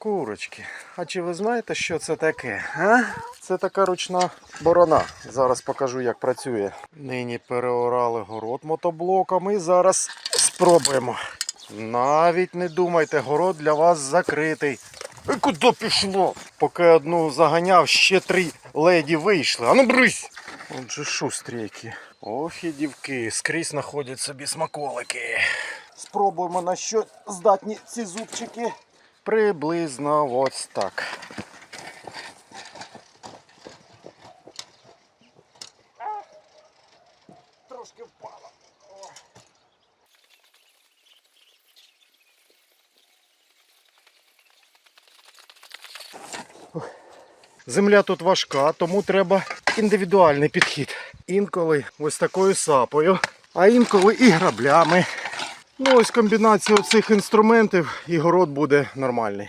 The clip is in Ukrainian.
Курочки, а чи ви знаєте, що це таке? А? Це така ручна борона. Зараз покажу, як працює. Нині переорали город мотоблоком і зараз спробуємо. Навіть не думайте, город для вас закритий. І куди пішло? Поки одну заганяв, ще три леді вийшли. А ну брись! Отже, шустрі які. Ох і дівки, скрізь знаходять собі смаколики. Спробуємо на що здатні ці зубчики. Приблизно ось так. Трошки впало. Земля тут важка, тому треба індивідуальний підхід. Інколи ось такою сапою, а інколи і граблями. Ну ось комбінація цих інструментів і город буде нормальний.